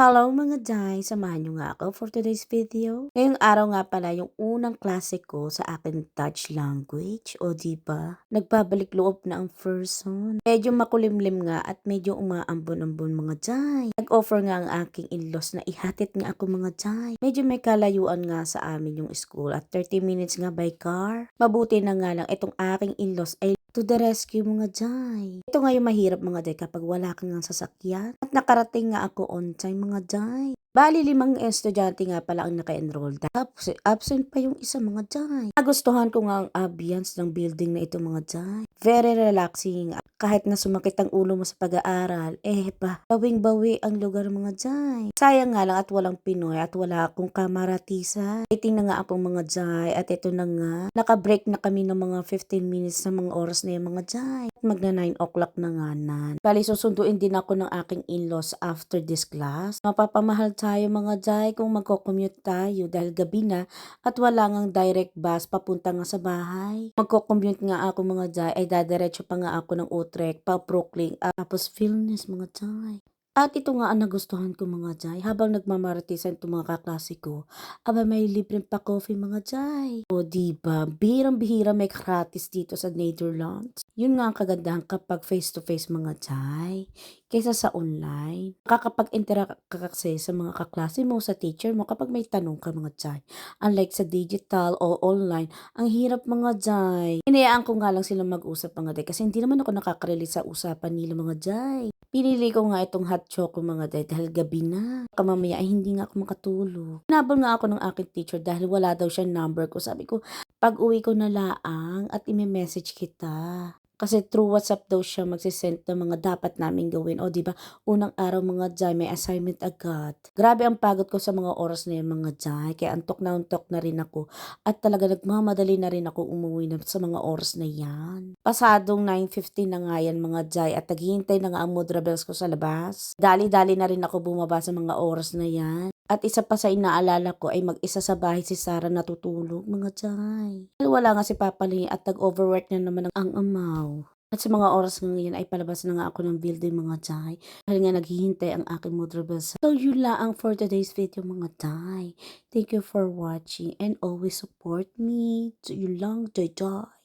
Hello mga Day! Samahan niyo nga ako for today's video. Ngayong araw nga pala yung unang klase ko sa aking Dutch language. O ba? Nagbabalik loob na ang person. Medyo makulimlim nga at medyo umaambon-ambon mga Day. Nag-offer nga ang aking in-laws na ihatid nga ako mga Day. Medyo may kalayuan nga sa amin yung school at 30 minutes nga by car. Mabuti na nga lang itong aking in-laws ay to the rescue mga Day. Ito nga yung mahirap mga Day kapag wala kang sasakyan. At nakarating nga ako on time mga Day. Bali limang estudyante nga pala ang naka-enroll. Tapos absent pa yung isa mga Day. Nagustuhan ko nga ang ambience ng building na ito mga Day. Very relaxing. Kahit na sumakit ang ulo mo sa pag-aaral, eh pa, bawing-bawi ang lugar mga Day. Sayang nga lang at walang Pinoy at wala akong kamaratisan. Waiting na nga akong mga Day at ito na nga. Naka-break na kami ng mga 15 minutes sa mga oras na yung mga Day. Magna 9 o'clock na nga nan. Bali susunduin din ako ng aking in-laws after this class. Mapapamahal tayo mga Day kung magko-commute tayo dahil gabi na at wala ngang direct bus papunta nga sa bahay. Magko-commute nga ako mga Day ay dadiretso pa nga ako ng Utrecht pa Brooklyn at tapos Vilnius mga Day. At ito nga ang nagustuhan ko mga Jai. Habang nagmamaratisan itong mga kaklase ko, aba may libreng pa coffee mga Jai. O diba, bihirang-bihira may gratis dito sa Netherlands. Yun nga ang kagandahan kapag face-to-face mga Jai. Kaysa sa online. Kakapag-interact ka sa mga kaklase mo, sa teacher mo kapag may tanong ka mga Jai. Unlike sa digital o online, ang hirap mga Jai. Hinayaan ko nga lang sila mag-usap mga Jai kasi hindi naman ako nakakarelate sa usapan nila mga Jai. Pinili ko nga itong hot choco mga day dahil gabi na. Kamamaya ay hindi nga ako makatulog. Hinabol nga ako ng aking teacher dahil wala daw siya number ko. Sabi ko, pag uwi ko na laang at ime-message kita. Kasi through WhatsApp daw siya magsisend ng mga dapat namin gawin. O di ba unang araw mga jay, may assignment agad. Grabe ang pagod ko sa mga oras na yan mga jay. Kaya antok na antok na rin ako. At talaga nagmamadali na rin ako umuwi na sa mga oras na yan. Pasadong 9.15 na nga yan mga jay. At naghihintay na nga ang mudra bells ko sa labas. Dali-dali na rin ako bumaba sa mga oras na yan. At isa pa sa inaalala ko ay mag-isa sa bahay si Sarah natutulog, mga jay. Wala nga si Papa Lee at nag-overwork na naman ang, amaw. At sa mga oras ngayon ay palabas na nga ako ng building mga jay. Dahil nga naghihintay ang aking mother bells. So yun lang for today's video mga jay. Thank you for watching and always support me. So yun lang, jay jay.